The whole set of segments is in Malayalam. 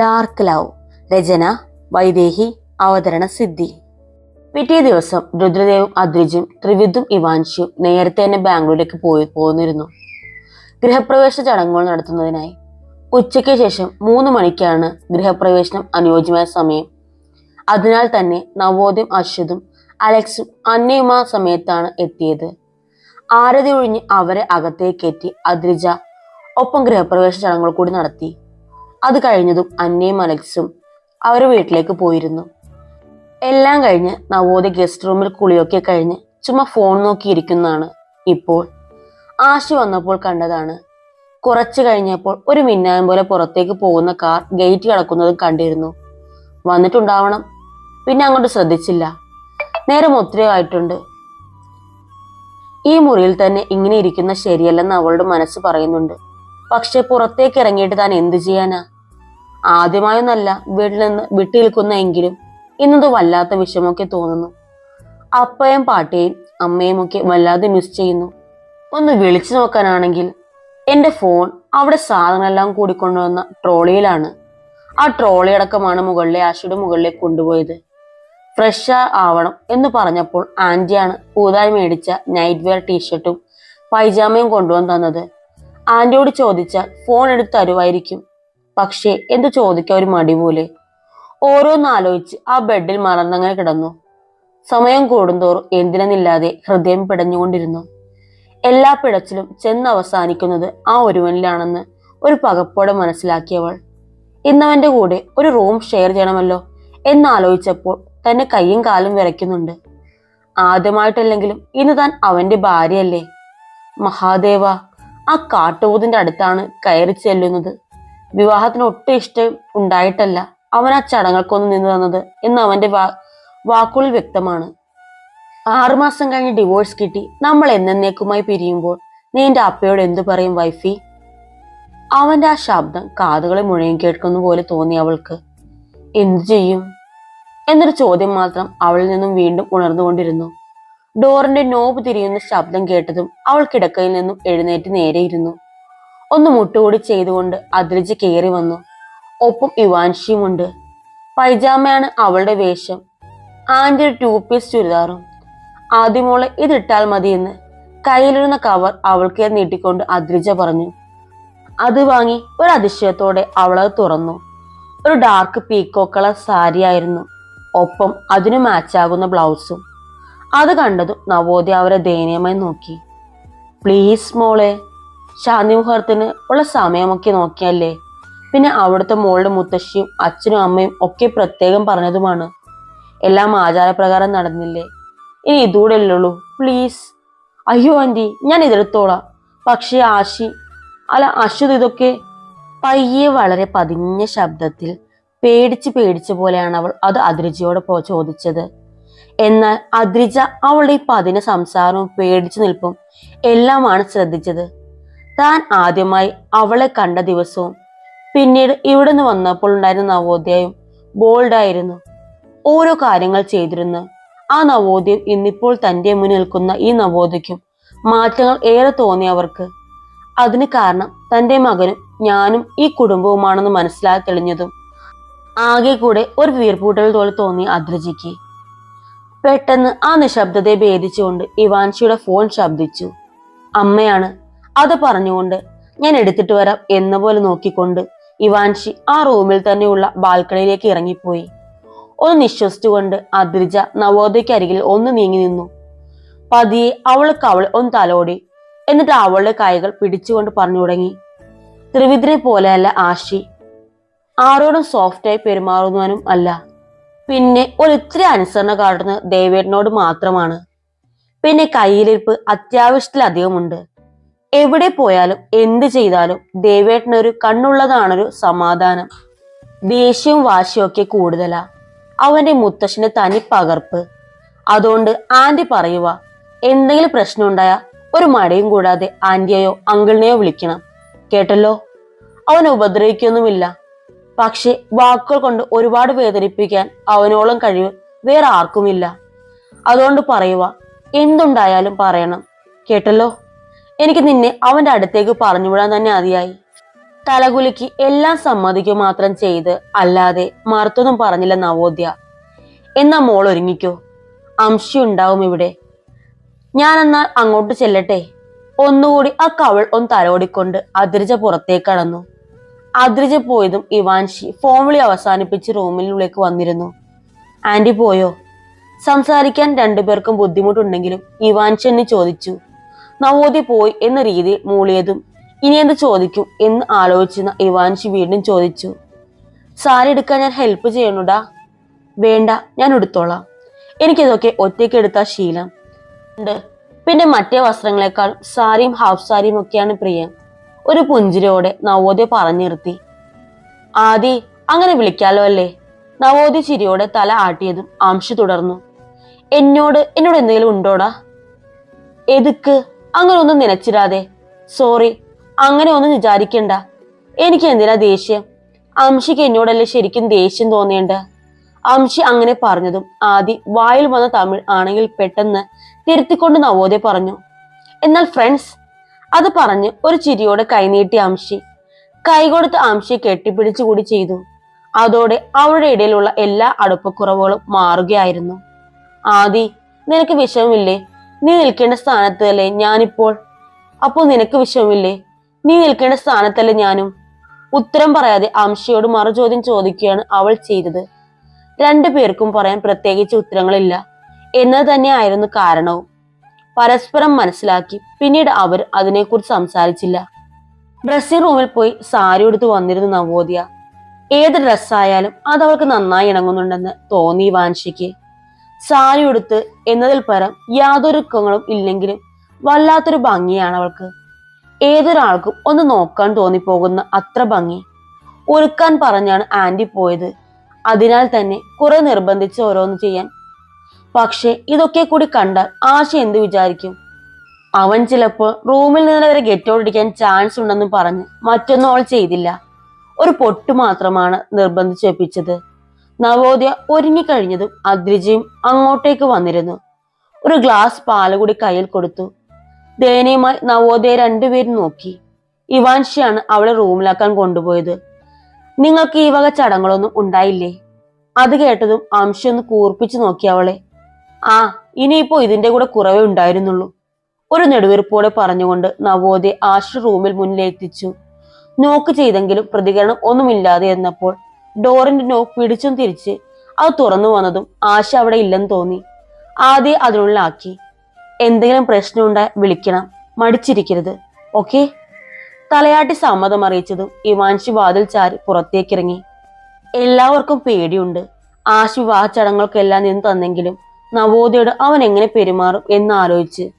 ഡാർക്ക് ലവ് രചന വൈദേഹി അവതരണ സിദ്ധി. പിറ്റേ ദിവസം രുദ്രദേവും അദ്രിജും ത്രിവിധും ഇവാൻഷിയും നേരത്തെ തന്നെ ബാംഗ്ലൂരിലേക്ക് പോയി പോന്നിരുന്നു. ഗൃഹപ്രവേശ ചടങ്ങുകൾ നടത്തുന്നതിനായി ഉച്ചയ്ക്ക് ശേഷം മൂന്ന് മണിക്കാണ് ഗൃഹപ്രവേശനം അനുയോജ്യമായ സമയം. അതിനാൽ തന്നെ നവോദയം അശ്വതും അലക്സും അന്നയും ആ സമയത്താണ് എത്തിയത്. ആരതി ഒഴിഞ്ഞ് അവരെ അകത്തേക്കേറ്റി അദ്രിജ ഒപ്പം ഗൃഹപ്രവേശ ചടങ്ങുകൾ കൂടി നടത്തി. അത് കഴിഞ്ഞതും അന്നയും അലക്സും അവരുടെ വീട്ടിലേക്ക് പോയിരുന്നു. എല്ലാം കഴിഞ്ഞ് നവോദയ ഗസ്റ്റ് റൂമിൽ കുളിയൊക്കെ കഴിഞ്ഞ് ചുമ്മാ ഫോൺ നോക്കിയിരിക്കുന്നതാണ് ഇപ്പോൾ. ആശു വന്നപ്പോൾ കണ്ടതാണ്. കുറച്ചു കഴിഞ്ഞപ്പോൾ ഒരു മിന്നായം പോലെ പുറത്തേക്ക് പോകുന്ന കാർ ഗേറ്റ് കിടക്കുന്നതും കണ്ടിരുന്നു. വന്നിട്ടുണ്ടാവണം. പിന്നെ അങ്ങോട്ട് ശ്രദ്ധിച്ചില്ല. നേരം ഒത്തിരി ആയിട്ടുണ്ട്. ഈ മുറിയിൽ തന്നെ ഇങ്ങനെ ഇരിക്കുന്ന ശരിയല്ലെന്ന് അവളുടെ മനസ്സ് പറയുന്നുണ്ട്. പക്ഷെ പുറത്തേക്ക് ഇറങ്ങിയിട്ട് താൻ എന്തു ചെയ്യാനാ? ആദ്യമായൊന്നല്ല വീട്ടിൽ നിന്ന് നിൽക്കുന്ന എങ്കിലും ഇന്നത് വല്ലാത്ത വിഷമമൊക്കെ തോന്നുന്നു. അപ്പയും പാട്ടിയും അമ്മയും ഒക്കെ വല്ലാതെ മിസ് ചെയ്യുന്നു. ഒന്ന് വിളിച്ചു നോക്കാനാണെങ്കിൽ എന്റെ ഫോൺ അവിടെ സാധനമെല്ലാം കൂടി കൊണ്ടുവന്ന ട്രോളിയിലാണ്. ആ ട്രോളി അടക്കമാണ് മുകളിലെ ആശയുടെ മുകളിലേക്ക് കൊണ്ടുപോയത്. ഫ്രഷ് ആവണം എന്ന് പറഞ്ഞപ്പോൾ ആന്റിയാണ് പുതുതായി മേടിച്ച നൈറ്റ് വെയർ ടീഷർട്ടും പൈജാമയും കൊണ്ടുവന്ന് തന്നത്. ആന്റിയോട് ചോദിച്ചാൽ ഫോൺ എടുത്ത് തരുമായിരിക്കും. പക്ഷേ എന്തു ചോദിക്കാൻ ഒരു മടി പോലെ? ഓരോന്നാലോചിച്ച് ആ ബെഡിൽ മറന്നങ്ങനെ കിടന്നു. സമയം കൂടുന്തോറും എന്തിനെന്നില്ലാതെ ഹൃദയം പിടഞ്ഞുകൊണ്ടിരുന്നു. എല്ലാ പിടച്ചിലും ചെന്ന് അവസാനിക്കുന്നത് ആ ഒരുവനിലാണെന്ന് ഒരു പകപ്പോടെ മനസ്സിലാക്കിയവൾ. ഇന്നവന്റെ കൂടെ ഒരു റൂം ഷെയർ ചെയ്യണമല്ലോ എന്നാലോചിച്ചപ്പോൾ തന്നെ കൈയും കാലും വിറയ്ക്കുന്നുണ്ട്. ആദ്യമായിട്ടല്ലെങ്കിലും ഇന്ന് താൻ അവന്റെ ഭാര്യയല്ലേ? മഹാദേവ ആ കാട്ടുപോതിന്റെ അടുത്താണ് കയറി ചെല്ലുന്നത്. വിവാഹത്തിന് ഒട്ടും ഇഷ്ടം ഉണ്ടായിട്ടല്ല. അവൻ ആ ചടങ്ങൾക്കൊന്നും നിന്ന് തന്നത് എന്ന് അവന്റെ വാ വാക്കുകളിൽ വ്യക്തമാണ്. ആറുമാസം കഴിഞ്ഞ് ഡിവോഴ്സ് കിട്ടി. നമ്മൾ എന്നേക്കുമായി പിരിയുമ്പോൾ നീ എന്റെ അപ്പയോട് എന്തു പറയും വൈഫി? അവന്റെ ആ ശബ്ദം കാതുകളെ മുഴയും കേൾക്കുന്ന പോലെ തോന്നി അവൾക്ക്. എന്തു ചെയ്യും? എന്നൊരു ചോദ്യം മാത്രം അവളിൽ നിന്നും വീണ്ടും ഉണർന്നുകൊണ്ടിരുന്നു. ഡോറിന്റെ നോബ് തിരിയുന്ന ശബ്ദം കേട്ടതും അവൾ കിടക്കയിൽ നിന്നും എഴുന്നേറ്റ് നേരെയിരുന്നു. ഒന്ന് മുട്ടുകൂടി ചെയ്തുകൊണ്ട് അതിരിച്ച് കയറി വന്നു. ഒപ്പം ഇവാൻഷിയുമുണ്ട് പൈജാമയാണ് അവളുടെ വേഷം. ആന്റി ഒരു ടൂ പീസ് ചുരിദാറും. ആദ്യമോളെ ഇതിട്ടാൽ മതിയെന്ന് കയ്യിലിരുന്ന കവർ അവൾക്ക് നീട്ടിക്കൊണ്ട് അദ്രിജ പറഞ്ഞു. അത് വാങ്ങി ഒരു അതിശയത്തോടെ അവളത് തുറന്നു. ഒരു ഡാർക്ക് പീക്കോ കളർ സാരി ആയിരുന്നു. ഒപ്പം അതിനു മാച്ചാകുന്ന ബ്ലൗസും. അത് കണ്ടതും നവോദയ അവരെ ദയനീയമായി നോക്കി. പ്ലീസ് മോളെ ശാന്തി മുഹൂർത്തിന് ഉള്ള സമയമൊക്കെ നോക്കിയല്ലേ? പിന്നെ അവിടുത്തെ മോളുടെ മുത്തശ്ശിയും അച്ഛനും അമ്മയും ഒക്കെ പ്രത്യേകം പറഞ്ഞതുമാണ്. എല്ലാം ആചാരപ്രകാരം നടന്നില്ലേ? ഇനി ഇതൂടെ അല്ലുള്ളൂ പ്ലീസ് അയ്യോ ആന്റി ഞാൻ ഇതെടുത്തോളാം. പക്ഷേ ആശി അല്ല അശ്വത് ഇതൊക്കെ പയ്യെ വളരെ പതിഞ്ഞ ശബ്ദത്തിൽ പേടിച്ച് പേടിച്ച പോലെയാണ് അവൾ അത് അദ്രിജയോട് പോ ചോദിച്ചത്. എന്നാൽ അദ്രിജ അവളുടെ ഈ പതിന സംസാരവും പേടിച്ചു നിൽപ്പും എല്ലാമാണ് ശ്രദ്ധിച്ചത്. താൻ ആദ്യമായി അവളെ കണ്ട ദിവസവും. പിന്നീട് ഇവിടെ നിന്ന് വന്നപ്പോൾ ഉണ്ടായിരുന്ന നവോദയം ബോൾഡായിരുന്നു. ഓരോ കാര്യങ്ങൾ ചെയ്തിരുന്നു. ആ നവോദയം ഇന്നിപ്പോൾ തന്റെ മുന്നിൽ നിൽക്കുന്ന ഈ നവോദയ്ക്കും മാറ്റങ്ങൾ ഏറെ തോന്നി അവർക്ക്. അതിന് കാരണം തന്റെ മകനും ഞാനും ഈ കുടുംബവുമാണെന്ന് മനസ്സിലാക്കി തെളിഞ്ഞതും ആകെ കൂടെ ഒരു വീർപ്പൂട്ടൽ പോലെ തോന്നി അദ്രജിക്ക്. പെട്ടെന്ന് ആ നിശബ്ദതയെ ഭേദിച്ചുകൊണ്ട് ഇവാൻഷിയുടെ ഫോൺ ശബ്ദിച്ചു. അമ്മയാണ് അത് പറഞ്ഞുകൊണ്ട് ഞാൻ എടുത്തിട്ട് വരാം എന്ന പോലെ നോക്കിക്കൊണ്ട് ഇവാൻഷി ആ റൂമിൽ തന്നെയുള്ള ബാൽക്കണിയിലേക്ക് ഇറങ്ങിപ്പോയി. ഒന്ന് നിശ്വസിച്ചുകൊണ്ട് അദ്രിജ നവോദയ്ക്ക് അരികിൽ ഒന്ന് നീങ്ങി നിന്നു. പതിയെ അവൾക്ക് അവൾ ഒന്ന് തലോടി. എന്നിട്ട് അവളുടെ കൈകൾ പിടിച്ചുകൊണ്ട് പറഞ്ഞു തുടങ്ങി. ത്രിവിദ്രെ പോലെയല്ല ആശി. ആരോടും സോഫ്റ്റായി പെരുമാറുന്നവനും അല്ല. പിന്നെ ഒരു ഇത്തിരി അനുസരണ കാട്ടുന്നത് ദേവേട്ടനോട് മാത്രമാണ്. പിന്നെ കയ്യിലിരിപ്പ് അത്യാവശ്യത്തിലധികമുണ്ട്. എവിടെ പോയാലും എന്ത് ചെയ്താലും ദേവേട്ടനൊരു കണ്ണുള്ളതാണൊരു സമാധാനം. ദേഷ്യവും വാശിയൊക്കെ കൂടുതലാ. അവന്റെ മുത്തശ്ശന് തനി പകർപ്പ്. അതുകൊണ്ട് ആന്റി പറയുക എന്തെങ്കിലും പ്രശ്നം ഉണ്ടായാൽ ഒരു മടയും കൂടാതെ ആന്റിയെയോ അങ്കിളിനെയോ വിളിക്കണം. കേട്ടല്ലോ? അവൻ ഉപദ്രവിക്കൊന്നുമില്ല. പക്ഷെ വാക്കുകൾ കൊണ്ട് ഒരുപാട് വേദനിപ്പിക്കാൻ അവനോളം കഴിവ് വേറെ ആർക്കുമില്ല. അതുകൊണ്ട് പറയുക എന്തുണ്ടായാലും പറയണം. കേട്ടല്ലോ? എനിക്ക് നിന്നെ അവന്റെ അടുത്തേക്ക് പറഞ്ഞുവിടാൻ തന്നെ അതിയായി. തലകുലിക്ക് എല്ലാം സമ്മതിക്കുക മാത്രം ചെയ്ത് അല്ലാതെ മറുത്തൊന്നും പറഞ്ഞില്ല നവോദ്യ. എന്നാ മോൾ ഒരുങ്ങിക്കോ? അംശി ഉണ്ടാവും ഇവിടെ. ഞാനെന്നാൽ അങ്ങോട്ട് ചെല്ലട്ടെ? ഒന്നുകൂടി ആ കവൾ ഒന്ന് തലോടിക്കൊണ്ട് അതിരിച്ച പുറത്തേക്ക് കടന്നു. അതിരിച്ച പോയതും ഇവാൻഷി ഫോൺ വിളി അവസാനിപ്പിച്ച് റൂമിനുള്ളിലേക്ക് വന്നിരുന്നു. ആന്റി പോയോ? സംസാരിക്കാൻ രണ്ടുപേർക്കും ബുദ്ധിമുട്ടുണ്ടെങ്കിലും ഇവാൻഷി എന്നെ ചോദിച്ചു. നവോദയ പോയി എന്ന രീതിയിൽ മൂളിയതും. ഇനി എന്ത് ചോദിക്കും എന്ന് ആലോചിച്ചിരുന്ന ഇവാൻഷി വീണ്ടും ചോദിച്ചു. സാരി എടുക്കാൻ ഞാൻ ഹെൽപ്പ് ചെയ്യണുടാ വേണ്ട ഞാൻ എടുത്തോളാം. എനിക്കിതൊക്കെ ഒറ്റയ്ക്ക് എടുത്ത ശീലം. ഉണ്ട്. പിന്നെ മറ്റേ വസ്ത്രങ്ങളെക്കാൾ സാരിയും ഹാഫ് സാരിയും ഒക്കെയാണ് പ്രിയം. ഒരു പുഞ്ചിരിയോടെ നവോദയ പറഞ്ഞു നിർത്തി. ആദി അങ്ങനെ വിളിക്കാലോ അല്ലേ? നവോദയ ചിരിയോടെ തല ആട്ടിയതും ആംഷി തുടർന്നു. എന്നോട് എന്നോട് എന്തെങ്കിലും ഉണ്ടോടാ? എതുക്ക്? അങ്ങനെ ഒന്നും നിലച്ചിരാതെ. സോറി അങ്ങനെ ഒന്നും വിചാരിക്കണ്ട. എനിക്ക് എന്തിനാ ദേഷ്യം? അംഷിക്ക് എന്നോടല്ലേ ശരിക്കും ദേഷ്യം തോന്നേണ്ട? അംഷി അങ്ങനെ പറഞ്ഞതും ആദി വായിൽ വന്ന തമിഴ് ആണെങ്കിൽ പെട്ടെന്ന് തിരുത്തിക്കൊണ്ട് നവോദയ പറഞ്ഞു. എന്നാൽ ഫ്രണ്ട്സ് അത് പറഞ്ഞ് ഒരു ചിരിയോടെ കൈനീട്ടി അംഷി കൈകൊടുത്ത് അംഷി കെട്ടിപ്പിടിച്ചുകൂടി ചെയ്തു. അതോടെ അവരുടെ ഇടയിലുള്ള എല്ലാ അടുപ്പക്കുറവുകളും മാറുകയായിരുന്നു. ആദി നിനക്ക് വിഷമമില്ലേ? നീ നിൽക്കേണ്ട സ്ഥാനത്തല്ലേ ഞാനിപ്പോൾ? അപ്പോൾ നിനക്ക് വിഷമമില്ലേ? നീ നിൽക്കേണ്ട സ്ഥാനത്തല്ലേ ഞാനും? ഉത്തരം പറയാതെ അംശയോട് മറുചോദ്യം ചോദിക്കുകയാണ് അവൾ ചെയ്തത്. രണ്ടു പേർക്കും പറയാൻ പ്രത്യേകിച്ച് ഉത്തരങ്ങളില്ല. എന്നത് തന്നെയായിരുന്നു കാരണവും. പരസ്പരം മനസ്സിലാക്കി പിന്നീട് അവർ അതിനെക്കുറിച്ച് സംസാരിച്ചില്ല. ഡ്രസ്സിംഗ് റൂമിൽ പോയി സാരി എടുത്ത് വന്നിരുന്നു നവോദ്യ. ഏത് ഡ്രസ്സായാലും അത് അവൾക്ക് നന്നായി ഇണങ്ങുന്നുണ്ടെന്ന് തോന്നി വാൻഷിക്ക് സാരി ഉടുത്ത് എന്നതിൽ പരം യാതൊരുക്കങ്ങളും ഇല്ലെങ്കിലും വല്ലാത്തൊരു ഭംഗിയാണ് അവൾക്ക്. ഏതൊരാൾക്കും ഒന്ന് നോക്കാൻ തോന്നിപ്പോകുന്ന അത്ര ഭംഗി. ഒരുക്കാൻ പറഞ്ഞാണ് ആന്റി പോയത്. അതിനാൽ തന്നെ കുറെ നിർബന്ധിച്ച് ഓരോന്ന് ചെയ്യാൻ. പക്ഷെ ഇതൊക്കെ കൂടി കണ്ടാൽ ആശ എന്ത് വിചാരിക്കും? അവൻ ചിലപ്പോൾ റൂമിൽ നിന്ന് വരെ ഗെറ്റ് ഔട്ട് ഇടിക്കാൻ ചാൻസ് ഉണ്ടെന്ന് പറഞ്ഞ് മറ്റൊന്നും അവൾ ചെയ്തില്ല. ഒരു പൊട്ട് മാത്രമാണ് നിർബന്ധിച്ച് വെപ്പിച്ചത്. നവോദയ ഒരുങ്ങിക്കഴിഞ്ഞതും അദ്രിജയും അങ്ങോട്ടേക്ക് വന്നിരുന്നു. ഒരു ഗ്ലാസ് പാൽ കൂടി കയ്യിൽ കൊടുത്തു. ദയനീയമായി നവോദയ രണ്ടുപേരും നോക്കി. ഇവാൻഷിയാണ് അവളെ റൂമിലാക്കാൻ കൊണ്ടുപോയത്. നിങ്ങൾക്ക് ഈ വക ചടങ്ങുകളൊന്നും ഉണ്ടായില്ലേ? അത് കേട്ടതും അംശ ഒന്ന് കൂർപ്പിച്ചു നോക്കി അവളെ. ആ ഇനിയിപ്പോ ഇതിന്റെ കൂടെ കുറവേ ഉണ്ടായിരുന്നുള്ളൂ. ഒരു നെടുവീർപ്പോടെ പറഞ്ഞുകൊണ്ട് നവോദയ ആശ റൂമിൽ മുന്നിലെത്തിച്ചു. നോക്ക് ചെയ്തെങ്കിലും പ്രതികരണം ഒന്നുമില്ലാതെ എന്നപ്പോൾ ഡോറിന്റെ നോക്ക് പിടിച്ചും തിരിച്ച് അത് തുറന്നു വന്നതും ആശ അവിടെ ഇല്ലെന്ന് തോന്നി. ആദ്യം അതിനുള്ളിലാക്കി. എന്തെങ്കിലും പ്രശ്നമുണ്ടായി വിളിക്കണം. മടിച്ചിരിക്കരുത്. ഓക്കെ? തലയാട്ടി സമ്മതം അറിയിച്ചതും ഇവാൻഷി വാതിൽ ചാരി പുറത്തേക്കിറങ്ങി. എല്ലാവർക്കും പേടിയുണ്ട്. ആശു വിവാഹ ചടങ്ങുകൾക്കെല്ലാം നിന്ന് തന്നെങ്കിലും നവോദയോട് അവൻ എങ്ങനെ പെരുമാറും എന്ന് ആലോചിച്ച്.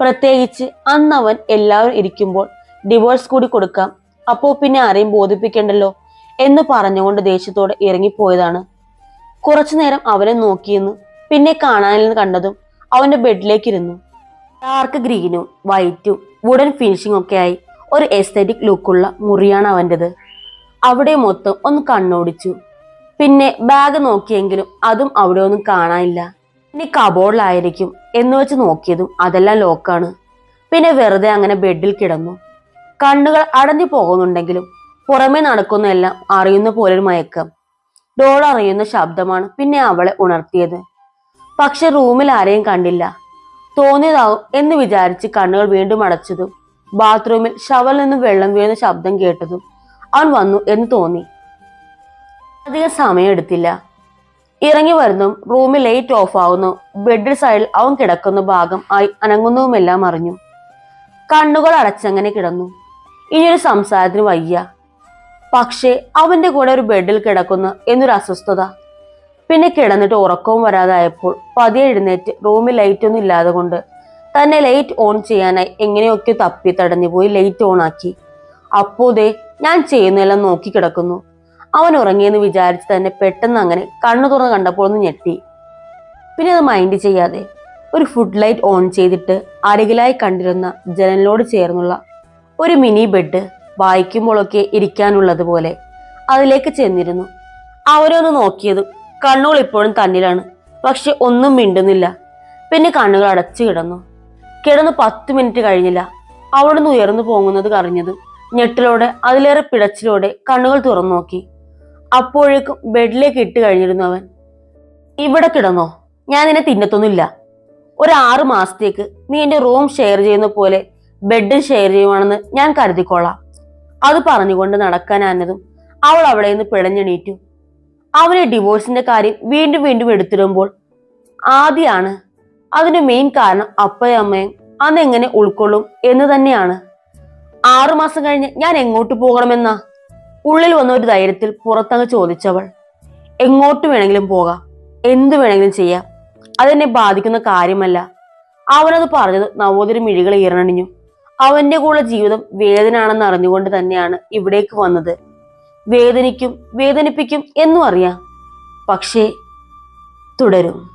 പ്രത്യേകിച്ച് അന്ന് അവൻ എല്ലാവരും ഇരിക്കുമ്പോൾ ഡിവോഴ്സ് കൂടി കൊടുക്കാം. അപ്പോ പിന്നെ ആരെയും ബോധിപ്പിക്കണ്ടല്ലോ? എന്ന് പറഞ്ഞുകൊണ്ട് ദേഷ്യത്തോടെ ഇറങ്ങിപ്പോയതാണ്. കുറച്ചു നേരം അവനെ നോക്കിയെന്ന് പിന്നെ കാണാനില്ലെന്ന് കണ്ടതും അവന്റെ ബെഡിലേക്ക് ഇരുന്നു ഡാർക്ക് ഗ്രീനും വൈറ്റും വുഡൻ ഫിനിഷിംഗ് ഒക്കെ ആയി ഒരു എസ്തറ്റിക് ലുക്കുള്ള മുറിയാണ് അവന്റെത് അവിടെ മൊത്തം ഒന്ന് കണ്ണോടിച്ചു. പിന്നെ ബാഗ് നോക്കിയെങ്കിലും അതും അവിടെ ഒന്നും കാണാനില്ല. ഇനി കബോർഡിലായിരിക്കും എന്ന് വെച്ച് നോക്കിയതും അതെല്ലാം ലോക്കാണ് പിന്നെ വെറുതെ അങ്ങനെ ബെഡിൽ കിടന്നു. കണ്ണുകൾ അടഞ്ഞു പോകുന്നുണ്ടെങ്കിലും പുറമെ നടക്കുന്നതെല്ലാം അറിയുന്ന പോലെ ഒരു മയക്കം. ഡോൾ അറിയുന്ന ശബ്ദമാണ് പിന്നെ അവളെ ഉണർത്തിയത്. പക്ഷെ റൂമിൽ ആരെയും കണ്ടില്ല. തോന്നിയതാവും എന്ന് വിചാരിച്ച് കണ്ണുകൾ വീണ്ടും അടച്ചതും ബാത്റൂമിൽ ഷവൽ നിന്ന് വെള്ളം വീഴുന്ന ശബ്ദം കേട്ടതും അവൻ വന്നു എന്ന് തോന്നി. അധികം സമയമെടുത്തില്ല ഇറങ്ങി വരുന്നു റൂമിൽ ലൈറ്റ് ഓഫ് ആവുന്നു ബെഡ് സൈഡിൽ അവൻ കിടക്കുന്ന ഭാഗം ആയി അനങ്ങുന്നതുമെല്ലാം അറിഞ്ഞു. കണ്ണുകൾ അടച്ചങ്ങനെ കിടന്നു. ഇനിയൊരു സംസാരത്തിന് വയ്യ. പക്ഷേ അവന്റെ കൂടെ ഒരു ബെഡിൽ കിടക്കുന്നു എന്നൊരു അസ്വസ്ഥത. പിന്നെ കിടന്നിട്ട് ഉറക്കവും വരാതായപ്പോൾ പതിയെ എഴുന്നേറ്റ് റൂമിൽ ലൈറ്റ് ഒന്നും ഇല്ലാതെ കൊണ്ട് തന്നെ ലൈറ്റ് ഓൺ ചെയ്യാനായി എങ്ങനെയൊക്കെ തപ്പി തടഞ്ഞു പോയി ലൈറ്റ് ഓൺ ആക്കി. അപ്പോതേ ഞാൻ ചെയ്യുന്നതെല്ലാം നോക്കി കിടക്കുന്നു. അവൻ ഉറങ്ങിയെന്ന് വിചാരിച്ച് തന്നെ പെട്ടെന്ന് അങ്ങനെ കണ്ണു തുറന്ന് കണ്ടപ്പോൾ ഒന്ന് ഞെട്ടി. പിന്നെ അത് മൈൻഡ് ചെയ്യാതെ ഒരു ഫുഡ് ലൈറ്റ് ഓൺ ചെയ്തിട്ട് അരികിലായി കണ്ടിരുന്ന ജനലിനോട് ചേർന്നുള്ള ഒരു മിനി ബെഡ് വായിക്കുമ്പോഴൊക്കെ ഇരിക്കാനുള്ളത് പോലെ അതിലേക്ക് ചെന്നിരുന്നു. അവരൊന്ന് നോക്കിയതും കണ്ണുകൾ ഇപ്പോഴും തന്നിലാണ്. പക്ഷെ ഒന്നും മിണ്ടുന്നില്ല. പിന്നെ കണ്ണുകൾ അടച്ചു കിടന്നു. കിടന്ന് പത്ത് മിനിറ്റ് കഴിഞ്ഞില്ല. അവിടുന്ന് ഉയർന്നു പോകുന്നത് കറിഞ്ഞതും ഞെട്ടിലൂടെ അതിലേറെ പിടച്ചിലൂടെ കണ്ണുകൾ തുറന്നു നോക്കി. അപ്പോഴേക്കും ബെഡിലേക്ക് ഇട്ട് കഴിഞ്ഞിരുന്നു അവൻ. ഇവിടെ കിടന്നോ? ഞാൻ നിന്നെ തിന്നത്തൊന്നുമില്ല. ഒരു ആറു മാസത്തേക്ക് നീ എന്റെ റൂം ഷെയർ ചെയ്യുന്ന പോലെ ബെഡ് ഷെയർ ചെയ്യുവാണെന്ന് ഞാൻ കരുതിക്കൊള്ളാം അത് പറഞ്ഞുകൊണ്ട് നടക്കാനാനതും അവൾ അവിടെ നിന്ന് പിഴഞ്ഞെണീറ്റു. അവനെ ഡിവോഴ്സിന്റെ കാര്യം വീണ്ടും വീണ്ടും എടുത്തിടുമ്പോൾ ആദ്യമാണ് അതിന് മെയിൻ കാരണം അപ്പയും അമ്മയും അന്ന് എങ്ങനെ ഉൾക്കൊള്ളും എന്ന് തന്നെയാണ്. ആറുമാസം കഴിഞ്ഞ് ഞാൻ എങ്ങോട്ട് പോകണമെന്നാ? ഉള്ളിൽ വന്ന ഒരു ധൈര്യത്തിൽ പുറത്തങ്ങ് ചോദിച്ചവൾ. എങ്ങോട്ട് വേണമെങ്കിലും പോകാം. എന്ത് വേണമെങ്കിലും ചെയ്യാം. അതെന്നെ ബാധിക്കുന്ന കാര്യമല്ല. അവനത് പറഞ്ഞത് നവോദര മിഴികൾ ഈറണിഞ്ഞു അവന്റെ കൂടെ ജീവിതം വേദനയാണെന്ന് അറിഞ്ഞുകൊണ്ട് തന്നെയാണ് ഇവിടേക്ക് വന്നത്. വേദനിക്കും വേദനിപ്പിക്കും എന്നും അറിയാം. പക്ഷേ തുടരും.